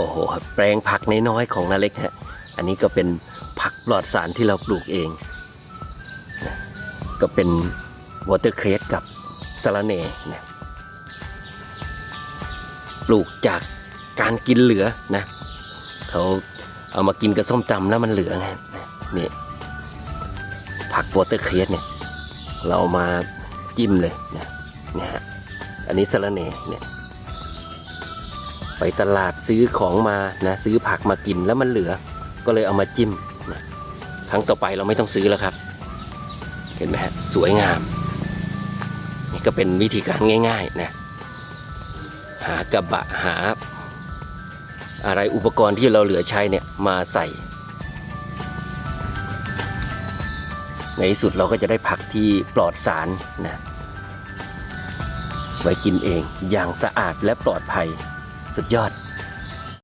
โอ้โหแปลงผักน้อยๆของนาเล็กฮะอันนี้ก็เป็นผักปลอดสารที่เราปลูกเองนะก็เป็นวอเตอร์เครสกับสะระเน่นะปลูกจากการกินเหลือนะเขาเอามากินกับส้มตำแล้วมันเหลือไงนี่ผักวอเตอร์เครสเนี่ยเรามาจิ้มเลยนะนี่ฮะอันนี้สะระเน่เนี่ย ไปตลาดซื้อของมานะซื้อผักมากินแล้วมันเหลือ ก็เลยเอามาจิ้มนะครั้งต่อไปเราไม่ต้องซื้อแล้วครับ เห็นไหมฮะสวยงาม นี่ก็เป็นวิธีการง่ายๆนะหากระบะหา อะไรอุปกรณ์ที่เราเหลือใช้เนี่ยมาใส่ ในที่สุดเราก็จะได้ผักที่ปลอดสารนะไว้กินเองอย่างสะอาดและปลอดภัย สุดยอด